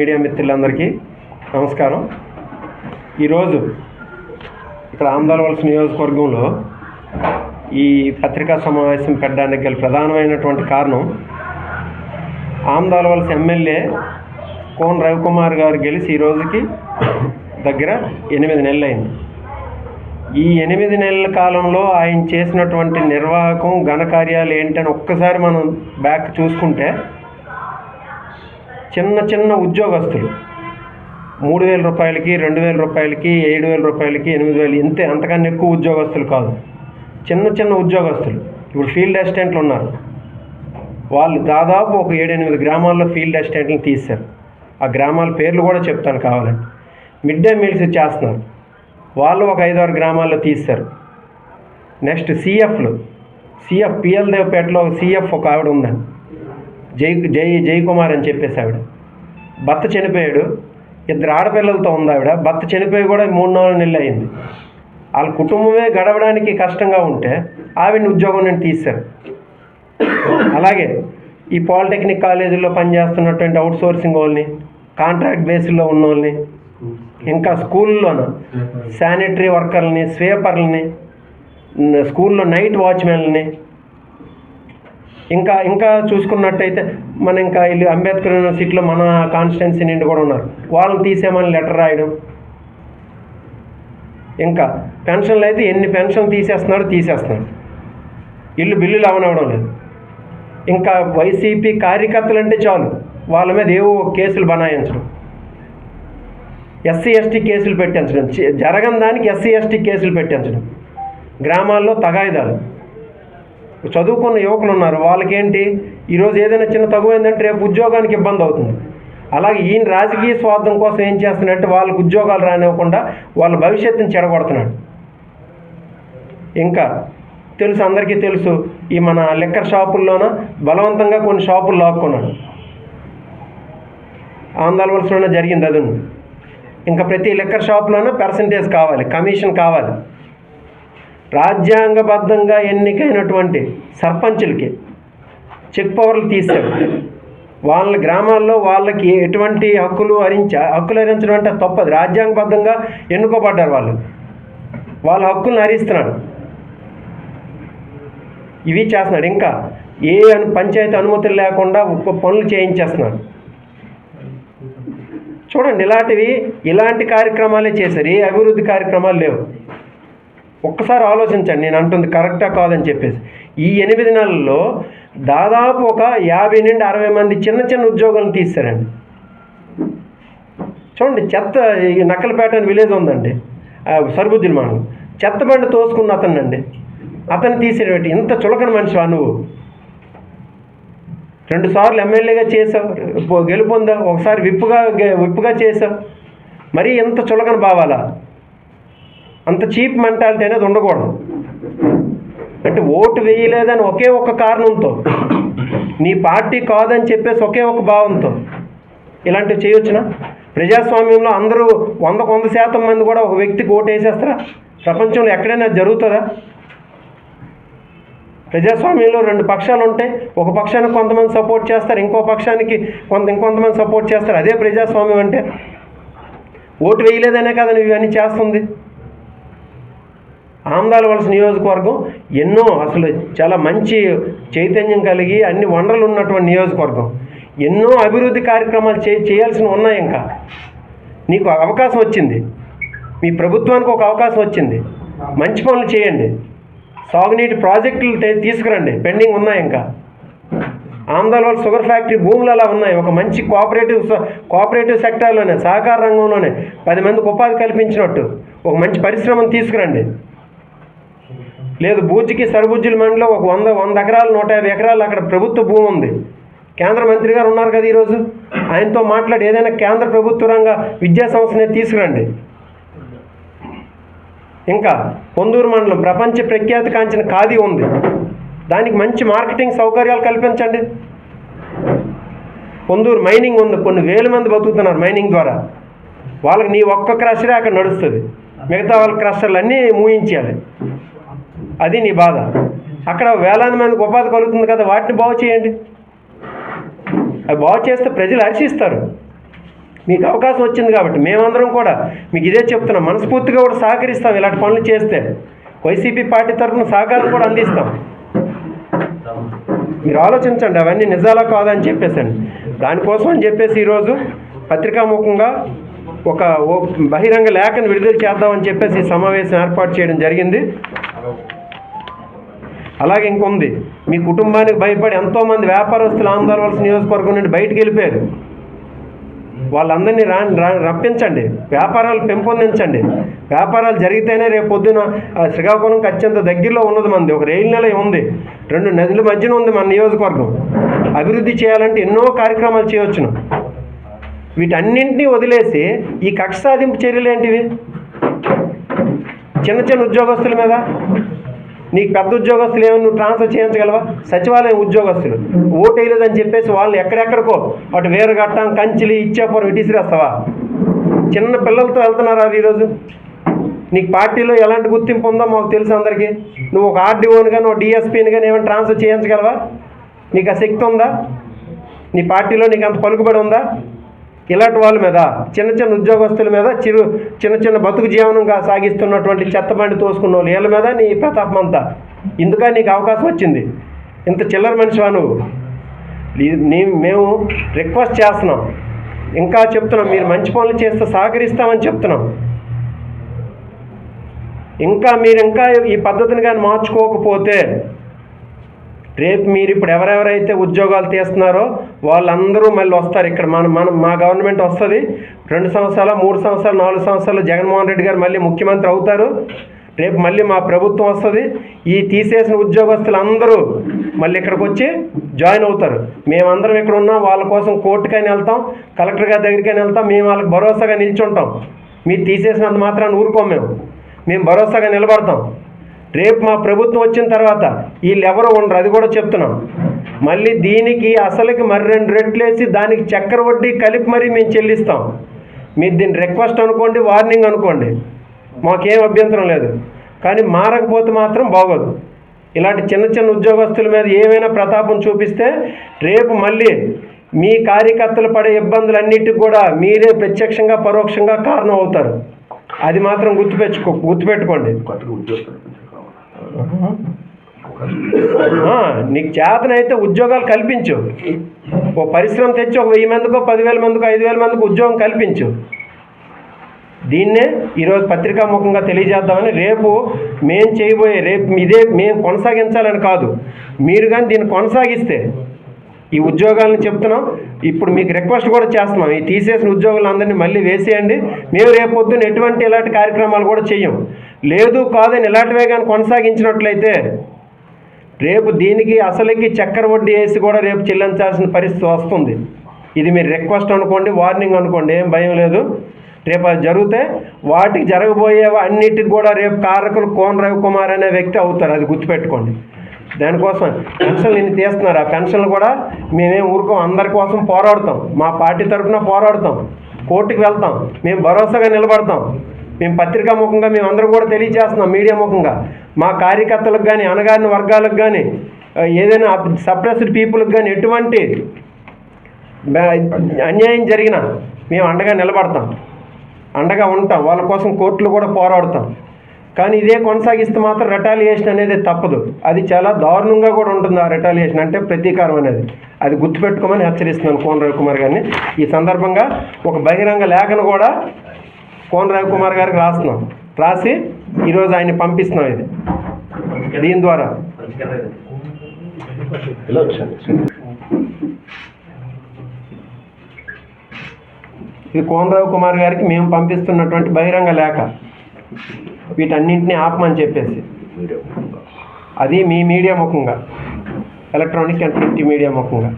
Media మిత్రులందరికీ నమస్కారం. ఈరోజు ఇక్కడ ఆంధ్రవలస నియోజకవర్గంలో ఈ పత్రికా సమావేశం పెట్టడానికి గల ప్రధానమైనటువంటి కారణం ఆంధ్రవలస ఎమ్మెల్యే కోన్ రవికుమార్ గారు గెలిచి ఈ రోజుకి దగ్గర ఎనిమిది నెలలు అయింది ఈ ఎనిమిది నెలల కాలంలో ఆయన చేసినటువంటి నిర్వాహకం ఘనకార్యాలు ఏంటని ఒక్కసారి మనం బ్యాక్ చూసుకుంటే చిన్న చిన్న ఉద్యోగస్తులు. మూడు వేల రూపాయలకి రెండు వేల రూపాయలకి ఏడు వేల రూపాయలకి ఎనిమిది వేలు ఇంతే అంతకన్నా ఎక్కువ ఉద్యోగస్తులు కాదు. చిన్న చిన్న ఉద్యోగస్తులు. ఇప్పుడు ఫీల్డ్ అసిస్టెంట్లు ఉన్నారు. వాళ్ళు దాదాపు ఒక ఏడెనిమిది గ్రామాల్లో ఫీల్డ్ అసిస్టెంట్లను తీశారు. ఆ గ్రామాల పేర్లు కూడా చెప్తాను కావాలంటే. మిడ్ డే మీల్స్ చేస్తున్నారు. వాళ్ళు ఒక ఐదారు గ్రామాల్లో తీశారు. నెక్స్ట్ సిఎఫ్లు. సిఎఫ్ పిఎల్ దేవపేటలో సిఎఫ్ ఒక ఆవిడ ఉందండి. జై జై జయకుమార్ అని చెప్పేసి ఆవిడ. భర్త చనిపోయాడు. ఇద్దరు ఆడపిల్లలతో ఉంది ఆవిడ. భర్త చనిపోయి కూడా మూడు నాలుగు నెలలు అయింది. వాళ్ళ కుటుంబమే గడవడానికి కష్టంగా ఉంటే ఆవిడని ఉద్యోగం నుండి తీశారు. అలాగే ఈ పాలిటెక్నిక్ కాలేజీలో పనిచేస్తున్నటువంటి అవుట్ సోర్సింగ్ వాళ్ళని కాంట్రాక్ట్ బేస్లో ఉన్న వాళ్ళని ఇంకా స్కూల్లోన శానిటరీ వర్కర్లని స్వీపర్లని స్కూల్లో నైట్ వాచ్మెన్లని ఇంకా ఇంకా చూసుకున్నట్టయితే మన ఇంకా వీళ్ళు అంబేద్కర్ యూనివర్సిటీలో మన కాన్స్టిట్యున్సీ నుండి కూడా ఉన్నారు. వాళ్ళని తీసేయమని లెటర్ రాయడం. ఇంకా పెన్షన్లు అయితే ఎన్ని పెన్షన్లు తీసేస్తున్నాడో తీసేస్తున్నాడు. ఇల్లు బిల్లులు అవనవడం లేదు. ఇంకా వైసీపీ కార్యకర్తలు అంటే చాలు. వాళ్ళ మీద ఏవో కేసులు బనాయించడం. ఎస్సీ ఎస్టీ కేసులు పెట్టించడం. జరగని దానికి ఎస్సీ ఎస్టీ కేసులు పెట్టించడం. గ్రామాల్లో తగాయిదాలు. చదువుకున్న యువకులు ఉన్నారు వాళ్ళకేంటి? ఈరోజు ఏదైనా చిన్న తగువైందంటే రేపు ఉద్యోగానికి ఇబ్బంది అవుతుంది. అలాగే ఈయన రాజకీయ స్వార్థం కోసం ఏం చేస్తున్నాడంటే వాళ్ళకి ఉద్యోగాలు రానివ్వకుండా వాళ్ళ భవిష్యత్తుని చెడగొడుతున్నాడు. ఇంకా తెలుసు అందరికీ తెలుసు ఈ మన లెక్కర్ షాపుల్లోన బలవంతంగా కొన్ని షాపులు లాక్కున్నాడు. ఆంధ్రవలసలోనే జరిగింది అది ఇంకా ప్రతి లెక్కర్ షాప్లోనూ పర్సంటేజ్ కావాలి కమిషన్ కావాలి. రాజ్యాంగబద్ధంగా ఎన్నికైనటువంటి సర్పంచులకి చెక్ పవర్లు తీసాడు వాళ్ళ గ్రామాల్లో వాళ్ళకి ఎటువంటి హక్కులు హరించ హక్కులు హరించడం అంటే తప్పదు. రాజ్యాంగబద్ధంగా ఎన్నుకోబడ్డారు వాళ్ళు. వాళ్ళ హక్కులను హరిస్తున్నాడు ఇవి చేస్తున్నాడు. ఇంకా ఏ అను పంచాయతీ అనుమతులు లేకుండా పనులు చేయించేస్తున్నాడు. చూడండి ఇలాంటివి ఇలాంటి కార్యక్రమాలే చేశారు. ఏ అభివృద్ధి కార్యక్రమాలు లేవు. ఒక్కసారి ఆలోచించండి నేను అంటుంది కరెక్టా కాదని చెప్పేసి. ఈ ఎనిమిది నెలల్లో దాదాపు ఒక యాభై నుండి అరవై మంది చిన్న చిన్న ఉద్యోగాలను తీస్తారండి చూడండి చెత్త ఈ నక్కలపేట అని విలేజ్ ఉందండి ఆ, మనం చెత్త బండి తోసుకున్న అతనండి అతను తీసేటువంటి ఇంత చులకన మనిషివా నువ్వు? రెండు సార్లు ఎమ్మెల్యేగా చేసావు గెలుపొందావు గెలుపొందా ఒకసారి విప్పుగా విప్పుగా చేసావు మరీ ఇంత చులకన బావాలా అంత చీప్ మెంటాలిటీ అనేది ఉండకూడదు. అంటే ఓటు వేయలేదని ఒకే ఒక్క కారణంతో నీ పార్టీ కాదని చెప్పేసి ఒకే ఒక భావంతో ఇలాంటివి చేయొచ్చునా? ప్రజాస్వామ్యంలో అందరూ వందకు వంద శాతం మంది కూడా ఒక వ్యక్తికి ఓటు వేసేస్తారా? ప్రపంచంలో ఎక్కడైనా జరుగుతుందా? ప్రజాస్వామ్యంలో రెండు పక్షాలు ఉంటాయి ఒక పక్షానికి కొంతమంది సపోర్ట్ చేస్తారు ఇంకో పక్షానికి కొంత ఇంకొంతమంది సపోర్ట్ చేస్తారు. అదే ప్రజాస్వామ్యం అంటే ఓటు వేయలేదనే కదా నువ్వు ఇవన్నీ చేస్తుంది. ఆమదాల వలస నియోజకవర్గం ఎన్నో అసలు చాలా మంచి చైతన్యం కలిగి అన్ని వనరులు ఉన్నటువంటి నియోజకవర్గం. ఎన్నో అభివృద్ధి కార్యక్రమాలు చే చేయాల్సిన ఉన్నాయి ఇంకా. నీకు అవకాశం వచ్చింది. మీ ప్రభుత్వానికి ఒక అవకాశం వచ్చింది. మంచి పనులు చేయండి. సాగునీటి ప్రాజెక్టులు తీసుకురండి. పెండింగ్ ఉన్నాయి ఇంకా. ఆమదాల వల్ల షుగర్ ఫ్యాక్టరీ భూములు అలా ఉన్నాయి. ఒక మంచి కోఆపరేటివ్ కోఆపరేటివ్ సెక్టార్లోనే సహకార రంగంలోనే పది మందికి ఉపాధి కల్పించినట్టు. ఒక మంచి పరిశ్రమను తీసుకురండి. లేదు బూజ్జికి సరుబుజ్జిల మండలో ఒక వంద వంద ఎకరాలు నూట యాభై ఎకరాలు అక్కడ ప్రభుత్వ భూమి ఉంది. కేంద్ర మంత్రి గారు ఉన్నారు కదా ఈరోజు? ఆయనతో మాట్లాడి ఏదైనా కేంద్ర ప్రభుత్వ రంగ విద్యా సంస్థనే తీసుకురండి. ఇంకా పొందూరు మండలం ప్రపంచ ప్రఖ్యాతి కాంచిన ఖాదీ ఉంది. దానికి మంచి మార్కెటింగ్ సౌకర్యాలు కల్పించండి. పొందూరు మైనింగ్ ఉంది. కొన్ని వేల మంది బతుకుతున్నారు మైనింగ్ ద్వారా. వాళ్ళకి నీ ఒక్క క్రషరే అక్కడ నడుస్తుంది. మిగతా వాళ్ళ క్రషర్లు అన్నీ మూయించాలి అది నీ బాధ. అక్కడ వేలాది మందికి ఉపాధి కలుగుతుంది కదా వాటిని బాగు చేయండి. అవి బాగు చేస్తే ప్రజలు హర్షిస్తారు. మీకు అవకాశం వచ్చింది కాబట్టి మేమందరం కూడా మీకు ఇదే చెప్తున్నాం. మనస్ఫూర్తిగా కూడా సహకరిస్తాం ఇలాంటి పనులు చేస్తే. వైసీపీ పార్టీ తరఫున సహకారం కూడా అందిస్తాం. మీరు ఆలోచించండి అవన్నీ నిజాలా కాదా అని చెప్పేసండి. దానికోసం అని చెప్పేసి ఈరోజు పత్రికాముఖంగా ఒక ఓ- బహిరంగ లేఖను విడుదల చేద్దామని చెప్పేసి సమావేశం ఏర్పాటు చేయడం జరిగింది. అలాగే ఇంకొంది మీ కుటుంబానికి భయపడి ఎంతోమంది వ్యాపారస్తులు ఆంధ్రవలస నియోజకవర్గం నుండి బయటికి వెళ్ళిపోయారు. వాళ్ళందరినీ రా రప్పించండి. వ్యాపారాలు పెంపొందించండి. వ్యాపారాలు జరిగితేనే రేపు పొద్దున శ్రీకాకుళంకి అత్యంత దగ్గరలో ఉన్నది మంది. ఒక రైలు నెల ఉంది. రెండు నదుల మధ్యన ఉంది మన నియోజకవర్గం. అభివృద్ధి చేయాలంటే ఎన్నో కార్యక్రమాలు చేయవచ్చును వీటన్నింటినీ వదిలేసి ఈ కక్ష సాధింపు చర్యలు ఏంటివి? చిన్న చిన్న ఉద్యోగస్తుల మీద నీకు పెద్ద ఉద్యోగస్తులు ఏమైనా నువ్వు ట్రాన్స్ఫర్ చేయించగలవా? సచివాలయం ఉద్యోగస్తులు. ఓటేయలేదని చెప్పేసి వాళ్ళు ఎక్కడెక్కడికో అటు వేరుగట్టం కంచిలి ఇచ్చాపురం ఇటీసిరేస్తావా? చిన్న పిల్లలతో వెళ్తున్నారా ఈరోజు? నీకు పార్టీలో ఎలాంటి గుర్తింపు ఉందో మాకు తెలుసు అందరికీ. నువ్వు ఒక ఆర్డీఓని కానీ ఒక డిఎస్పీని కానీ ఏమైనా ట్రాన్స్ఫర్ చేయించగలవా? నీకు ఆ శక్తి ఉందా? నీ పార్టీలో నీకు అంత పలుకుబడి ఉందా? ఇలాంటి వాళ్ళ మీద చిన్న చిన్న ఉద్యోగస్తుల మీద చిరు చిన్న చిన్న బతుకు జీవనంగా సాగిస్తున్నటువంటి చెత్తబండి తోసుకున్న వాళ్ళు వీళ్ళ మీద నీ ప్రతాపం అంతా. ఇందుక నీకు అవకాశం వచ్చింది. ఇంత చిల్లర మనిషివా నువ్వు? నీ మేము రిక్వెస్ట్ చేస్తున్నాం. ఇంకా చెప్తున్నాం మీరు మంచి పనులు చేస్తే సహకరిస్తామని చెప్తున్నాం. ఇంకా మీరు ఇంకా ఈ పద్ధతిని కానీ మార్చుకోకపోతే రేపు మీరు ఇప్పుడు ఎవరెవరైతే ఉద్యోగాలు తీస్తున్నారో వాళ్ళందరూ మళ్ళీ వస్తారు ఇక్కడ. మన మన మా గవర్నమెంట్ వస్తుంది. రెండు సంవత్సరాలు మూడు సంవత్సరాలు నాలుగు సంవత్సరాలు జగన్మోహన్ రెడ్డి గారు మళ్ళీ ముఖ్యమంత్రి అవుతారు. రేపు మళ్ళీ మా ప్రభుత్వం వస్తుంది. ఈ తీసేసిన ఉద్యోగస్తులు అందరూ మళ్ళీ ఇక్కడికి వచ్చి జాయిన్ అవుతారు. మేమందరం ఇక్కడ ఉన్నాం. వాళ్ళ కోసం కోర్టుకైనా వెళ్తాం. కలెక్టర్ గారి దగ్గరికైనా వెళ్తాం. మేము వాళ్ళకి భరోసాగా నిల్చుంటాం. మీరు తీసేసినంత మాత్రాన్ని ఊరుకోం మేము. మేము భరోసాగా నిలబడతాం. రేపు మా ప్రభుత్వం వచ్చిన తర్వాత వీళ్ళు ఎవరు ఉండరు అది కూడా చెప్తున్నాం. మళ్ళీ దీనికి అసలుకి మరి రెండు రెట్లు వేసి దానికి చక్కెర వడ్డీ కలిపి మరీ మేము చెల్లిస్తాం. మీరు దీన్ని రిక్వెస్ట్ అనుకోండి వార్నింగ్ అనుకోండి. మాకేం అభ్యంతరం లేదు. కానీ మారకపోతే మాత్రం బాగోదు. ఇలాంటి చిన్న చిన్న ఉద్యోగస్తుల మీద ఏమైనా ప్రతాపం చూపిస్తే రేపు మళ్ళీ మీ కార్యకర్తలు పడే ఇబ్బందులన్నిటికి కూడా మీరే ప్రత్యక్షంగా పరోక్షంగా కారణం అవుతారు. అది మాత్రం గుర్తుపెట్టుకో గుర్తుపెట్టుకోండి. కొత్తగా నీకు చేతనైతే ఉద్యోగాలు కల్పించు. ఓ పరిశ్రమ తెచ్చి ఒక వెయ్యి మందికో పదివేల మందికో ఐదు వేల మందికి ఉద్యోగం కల్పించు. దీన్నే ఈరోజు పత్రికాముఖంగా తెలియజేద్దామని రేపు మేం చేయబోయే రేపు ఇదే మేము కొనసాగించాలని కాదు. మీరు కానీ దీన్ని కొనసాగిస్తే ఈ ఉద్యోగాలను చెప్తున్నాం. ఇప్పుడు మీకు రిక్వెస్ట్ కూడా చేస్తున్నాం. ఈ తీసేసిన ఉద్యోగులందరినీ మళ్ళీ వేసేయండి. మేము రేపు పొద్దున్న ఎటువంటి ఇలాంటి కార్యక్రమాలు కూడా చేయం లేదు కాదని ఇలాంటివే కానీ కొనసాగించినట్లయితే రేపు దీనికి అసలుకి చక్కెర వడ్డీ వేసి కూడా రేపు చెల్లించాల్సిన పరిస్థితి వస్తుంది. ఇది మీరు రిక్వెస్ట్ అనుకోండి వార్నింగ్ అనుకోండి ఏం భయం లేదు. రేపు అది జరిగితే వాటికి జరగబోయే అన్నిటికి కూడా రేపు కారకులు కోన రవికుమార్ అనే వ్యక్తి అవుతారు. అది గుర్తుపెట్టుకోండి. దానికోసం పెన్షన్లు ఇన్ని తీస్తున్నారు. ఆ పెన్షన్లు కూడా మేమేం ఊరుకో. అందరి కోసం పోరాడుతాం. మా పార్టీ తరఫున పోరాడుతాం. కోర్టుకి వెళ్తాం. మేము భరోసాగా నిలబడతాం. మేము పత్రికా ముఖంగా మేము అందరం కూడా తెలియజేస్తున్నాం మీడియా ముఖంగా. మా కార్యకర్తలకు కానీ అనగారిన వర్గాలకు కానీ ఏదైనా సప్రెస్డ్ పీపుల్కి కానీ ఎటువంటి అన్యాయం జరిగినా మేము అండగా నిలబడతాం. అండగా ఉంటాం. వాళ్ళ కోసం కోర్టులు కూడా పోరాడతాం. కానీ ఇదే కొనసాగిస్తే మాత్రం రెటాలియేషన్ అనేది తప్పదు. అది చాలా దారుణంగా కూడా ఉంటుంది ఆ రెటాలియేషన్ అంటే ప్రతీకారం అనేది. అది గుర్తుపెట్టుకోమని హెచ్చరిస్తున్నాను కోన రవికుమార్ గారిని. ఈ సందర్భంగా ఒక బహిరంగ లేఖను కూడా కోన రవికుమార్ గారికి రాస్తున్నాం. రాసి ఈరోజు ఆయన్ని పంపిస్తున్నాం ఇది. దీని ద్వారా. ఇది కోనరావు కుమార్ గారికి మేము పంపిస్తున్నటువంటి బహిరంగ లేఖ. వీటన్నింటినీ ఆపమని చెప్పేసి. అది మీ మీడియా ముఖంగా. ఎలక్ట్రానిక్ అండ్ ప్రింట్ మీడియా ముఖంగా.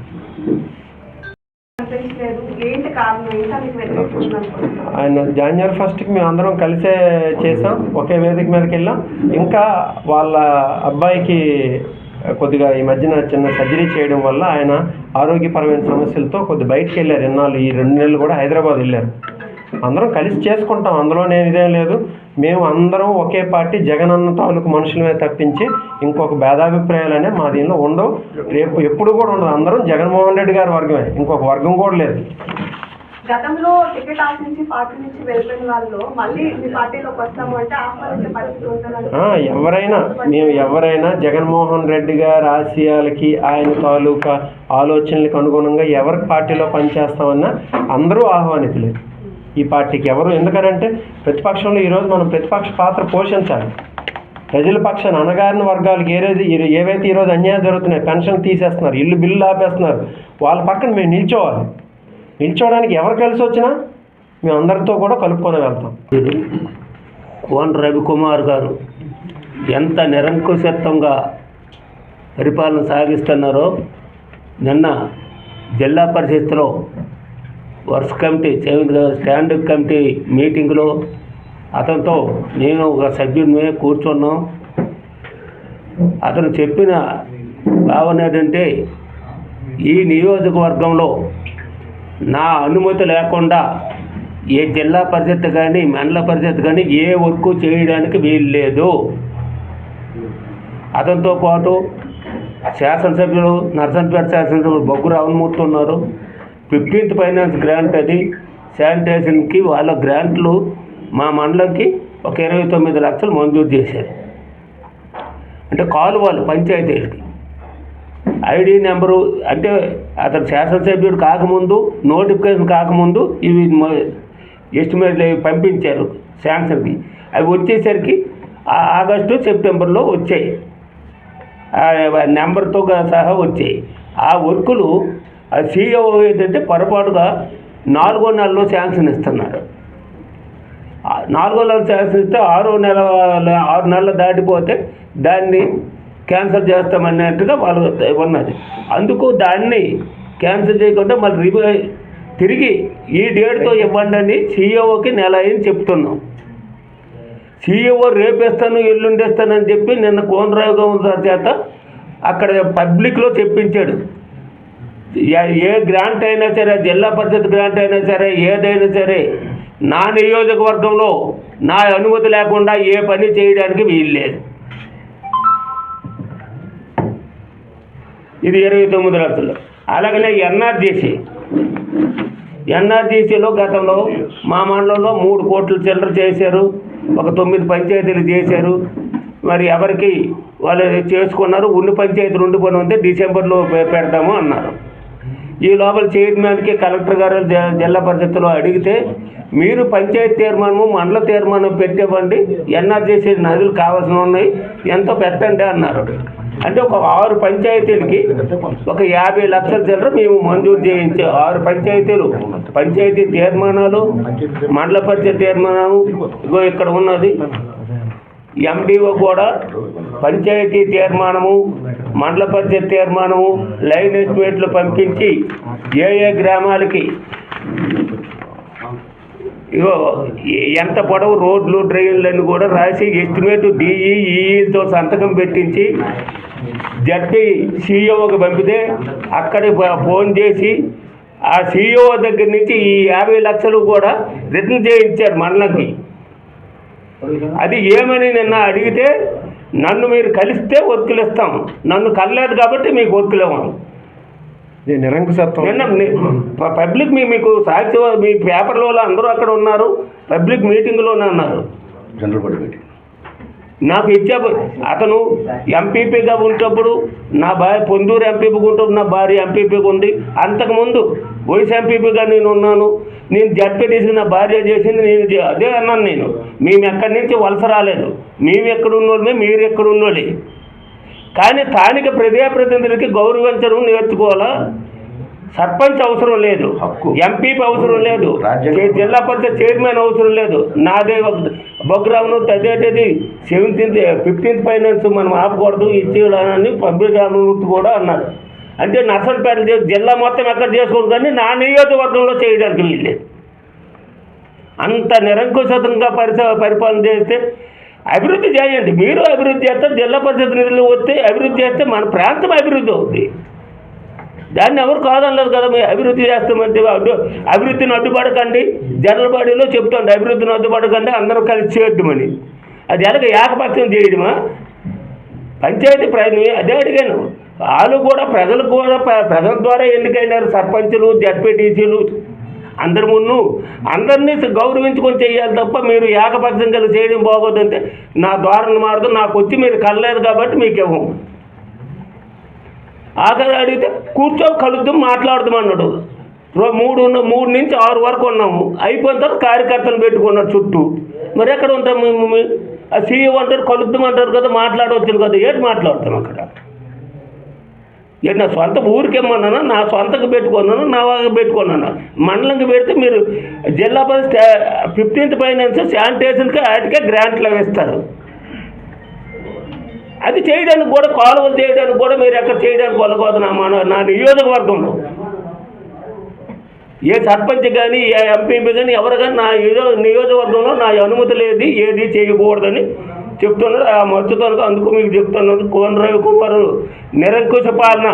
ఆయన జనవరి ఫస్ట్కి మేము అందరం కలిసే చేసాం ఒకే వేదిక మీదకి వెళ్ళాం. ఇంకా వాళ్ళ అబ్బాయికి కొద్దిగా ఈ మధ్యన చిన్న సర్జరీ చేయడం వల్ల ఆయన ఆరోగ్యపరమైన సమస్యలతో కొద్ది బయటికి వెళ్ళారు. ఇన్నాళ్ళు ఈ రెండు నెలలు కూడా హైదరాబాద్ వెళ్ళారు. అందరం కలిసి చేసుకుంటాం. అందులో నేను ఇదేం లేదు. మేము అందరం ఒకే పార్టీ జగనన్న తాలూకు మనుషులమే తప్పించి ఇంకొక భేదాభిప్రాయాలనే మా దీనిలో ఉండవు. రేపు ఎప్పుడు కూడా ఉండదు. అందరం జగన్మోహన్ రెడ్డి గారి వర్గమే. ఇంకొక వర్గం కూడా లేదు. గతంలో టికెట్ ఆఫ్ నుంచి పార్టీ నుంచి వెళ్ళిపోయిన వాళ్ళు మళ్ళీ మీ పార్టీలోకి వస్తాము అంటే ఆహ్వానించే పరిస్థితి ఎవరైనా మేము ఎవరైనా జగన్మోహన్ రెడ్డి గారి ఆశయాలకి ఆయన తాలూకా ఆలోచనలకు అనుగుణంగా ఎవరి పార్టీలో పనిచేస్తామన్నా అందరూ ఆహ్వానితులే. ఈ పార్టీకి ఎవరు? ఎందుకనంటే ప్రతిపక్షంలో ఈరోజు మనం ప్రతిపక్ష పాత్ర పోషించాలి. ప్రజల పక్షాన అనగారిన వర్గాలకు ఏరేది ఏవైతే ఈరోజు అన్యాయం జరుగుతున్నాయి పెన్షన్ తీసేస్తున్నారు ఇల్లు బిల్లు ఆపేస్తున్నారు వాళ్ళ పక్కన మేము నిల్చోవాలి. నిల్చోవడానికి ఎవరు కలిసి వచ్చినా మేము అందరితో కూడా కలుపుకొని వెళ్తాం. కోన్ రవికుమార్ గారు ఎంత నిరంకుశత్వంగా పరిపాలన సాగిస్తున్నారో నిన్న జిల్లా పరిషత్లో వర్క్స్ కమిటీ స్టాండ్ కమిటీ మీటింగ్లో అతనితో నేను ఒక సభ్యుడిని కూర్చున్నాం. అతను చెప్పిన భావన ఏంటంటే ఈ నియోజకవర్గంలో నా అనుమతి లేకుండా ఏ జిల్లా పరిషత్ కానీ మండల పరిషత్ కానీ ఏ వర్క్ చేయడానికి వీలు లేదు. అతనితో పాటు శాసనసభ్యులు నర్సంపేట శాసనసభ్యులు బొగ్గు రావణమూర్తి ఉన్నారు. ఫిఫ్టీన్త్ ఫైనాన్స్ గ్రాంట్ అది. శానిటేషన్కి వాళ్ళ గ్రాంట్లు మా మండలంకి ఒక ఇరవై తొమ్మిది లక్షలు మంజూరు చేశారు. అంటే కాలువలు పంచాయతీలకి. ఐడి నెంబరు అంటే అతను శాసనసభ్యుడు కాకముందు నోటిఫికేషన్ కాకముందు ఇవి ఎస్టిమేట్లు అవి పంపించారు శాంక్షన్కి అవి వచ్చేసరికి ఆగస్టు సెప్టెంబర్లో వచ్చాయి. నెంబర్తో సహా వచ్చాయి. ఆ వర్కులు ఆ సీఈఓ ఏంటంటే పొరపాటుగా నాలుగో నెలలో శాంక్షన్ ఇస్తున్నాడు నాలుగో నెల శాంక్షన్ ఇస్తే ఆరో నెల ఆరు నెలలు దాటిపోతే దాన్ని క్యాన్సల్ చేస్తామన్నట్టుగా వాళ్ళు ఉన్నది. అందుకు దాన్ని క్యాన్సిల్ చేయకుండా మళ్ళీ రివ్యూ తిరిగి ఈ డేట్తో ఇవ్వండి అని సీఈఓకి నెల అయింది చెప్తున్నాం. సీఈఓ రేపేస్తాను ఎల్లుండేస్తానని చెప్పి నిన్న కోనరావు గౌన్ సార్ చేత అక్కడ పబ్లిక్లో చెప్పించాడు. ఏ- గ్రాంట్ అయినా సరే జిల్లా పరిషత్ గ్రాంట్ అయినా సరే ఏదైనా సరే నా నియోజకవర్గంలో నా అనుమతి లేకుండా ఏ పని చేయడానికి వీలు లేదు. ఇది ఇరవై తొమ్మిది లక్షలు. అలాగనే ఎన్ఆర్జీసీ. ఎన్ఆర్జీసీలో గతంలో మా మండలంలో మూడు కోట్లు చిల్లర చేశారు. ఒక తొమ్మిది పంచాయతీలు చేశారు. మరి ఎవరికి వాళ్ళు చేసుకున్నారు? ఉన్ని పంచాయతీలు ఉండిపోయి ఉంటే డిసెంబర్లో పెడతాము అన్నారు. ఈ లోపల చైర్మన్కి కలెక్టర్ గారు జ- జిల్లా పరిషత్తులో అడిగితే మీరు పంచాయతీ తీర్మానము మండల తీర్మానం పెట్టేవ్వండి. ఎన్ఆర్జీసీ నదులు కావాల్సిన ఉన్నాయి. ఎంతో పెట్టండి అన్నారు. అంటే ఒక ఆరు పంచాయతీలకి ఒక యాభై లక్షల చిల్లర మేము మంజూరు చేయించే ఆరు పంచాయతీలు. పంచాయతీ తీర్మానాలు మండల పరిషత్ తీర్మానాలు ఇగో ఇక్కడ ఉన్నది. ఎండిఓ కూడా పంచాయతీ తీర్మానము మండల పరిషత్ తీర్మానము లైన్ ఎస్టిమేట్లు పంపించి ఏ ఏ గ్రామాలకి ఇగో ఎంత పొడవు రోడ్లు డ్రైన్లను కూడా రాసి ఎస్టిమేట్ డిఈఈతో సంతకం పెట్టించి జడ్పీ సీఈఓకి పంపితే అక్కడ ఫోన్ చేసి ఆ సీఈఓ దగ్గర నుంచి ఈ యాభై లక్షలు కూడా రిటర్న్ చేయించారు మండలంకి అది ఏమని నిన్న అడిగితే నన్ను మీరు కలిస్తే వర్కులు ఇస్తాం నన్ను కలలేదు కాబట్టి మీకు ఇది నిరంకుశత్వం. నిన్న పబ్లిక్ మీ మీకు సాక్షి మీ పేపర్లో అందరూ అక్కడ ఉన్నారు. పబ్లిక్ మీటింగ్లోనే ఉన్నారు. General body meeting. నాకు ఇచ్చే అతను ఎంపీపీగా ఉన్నప్పుడు నా భార్య పొందూరు ఎంపీపీగా ఉంటుంది నా భార్య ఎంపీపీగా ఉంది. అంతకుముందు వైస్ ఎంపీపీగా నేను ఉన్నాను. నేను జడ్పీటీసీ నా భార్య చేసింది నేను అదే అన్నాను నేను. మేము ఎక్కడి నుంచి వలస రాలేదు. మేము ఎక్కడ ఉన్నోళ్ళమే మీరు ఎక్కడ ఉన్నోళ్ళే కానీ స్థానిక ప్రజాప్రతినిధులకి గౌరవించడం నేర్చుకోవాలా? సర్పంచ్ అవసరం లేదు. ఎంపీపీ అవసరం లేదు. జిల్లా పరిషత్ చైర్మన్ అవసరం లేదు. నాదే ఒక బొగ్రామును తదేటది సెవెంటీన్త్ ఫిఫ్టీన్త్ ఫైనాన్స్ మనం ఆపకూడదు ఇచ్చేయడాన్ని పబ్లిక్ రామమూర్తి కూడా అన్నాడు అంటే నర్సంపేట జిల్లా మొత్తం ఎక్కడ చేసుకోదు కానీ నా నియోజకవర్గంలో చేయడానికి వీల్లేదు అంత నిరంకుశతంగా పరిస పరిపాలన చేస్తే అభివృద్ధి చేయండి. మీరు అభివృద్ధి చేస్తారు జిల్లా పరిషత్ నిధులు వస్తే అభివృద్ధి చేస్తే మన ప్రాంతం అభివృద్ధి అవుతుంది దాన్ని ఎవరు కాదనలేదు కదా మీరు అభివృద్ధి చేస్తామంటే అడ్డు అభివృద్ధిని అడ్డుపడకండి. జనరల్ బాడీలో చెప్తాండి అభివృద్ధిని అడ్డుపడకండి అందరూ కలిసి చేయడమని అది ఎలాగ ఏకపక్షం చేయడమా? పంచాయతీ ప్రజలు అదే అడిగాను. వాళ్ళు కూడా ప్రజలు కూడా ప్ర- ప్రజల ద్వారా ఎన్నికైనారు సర్పంచులు జడ్పీటీసీలు అందరి ముందు. అందరినీ గౌరవించుకొని చేయాలి తప్ప మీరు ఏకపక్షం కలిసి చేయడం బాగోదంటే నా ద్వారం మారదు. నాకు వచ్చి మీరు కలలేదు కాబట్టి మీకు ఇవ్వం. ఆఖరి అడిగితే కూర్చో కలుద్దాం మాట్లాడదాం అన్నాడు. మూడు ఉన్న- మూడు నుంచి ఆరు వరకు ఉన్నాము. అయిపోయిన తర్వాత కార్యకర్తలు పెట్టుకున్నారు చుట్టూ. మరి ఎక్కడ ఉంటాం మేము? ఆ సీఎం అంటారు కలుద్దాం అంటారు కదా మాట్లాడవచ్చు కదా. ఏంటి మాట్లాడతాం అక్కడ? నేను నా సొంత ఊరికేమన్నానా నా సొంతకు పెట్టుకున్నాను? నా వాళ్ళకి పెట్టుకున్నాను? మండలంకి పెడితే మీరు జిల్లా పరిస్థితి ఫిఫ్టీన్త్ ఫైనాన్స్ శానిటేషన్కి వాటికే గ్రాంట్లు ఇస్తారు. అది చేయడానికి కూడా కాలువలు చేయడానికి కూడా మీరు ఎక్కడ చేయడానికి వెళ్ళకూడదు నా మన నా నియోజకవర్గంలో. ఏ సర్పంచ్ కానీ ఏ ఎంపీ కానీ ఎవరు కానీ నా నియోజకవర్గంలో నా అనుమతి లేదు ఏది చేయకూడదని చెప్తున్నాడు ఆ మచ్చుతో అందుకు మీకు చెప్తున్నాడు కోన రవి కుమార్ నిరంకుశ పాలన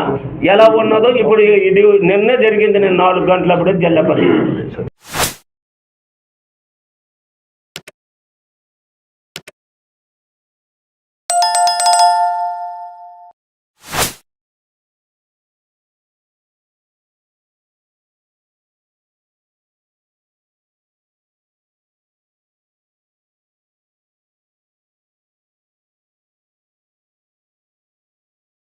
ఎలా ఉన్నదో ఇప్పుడు ఇది నిన్నే జరిగింది. నేను నాలుగు గంటలప్పుడే జల్లపల్లి.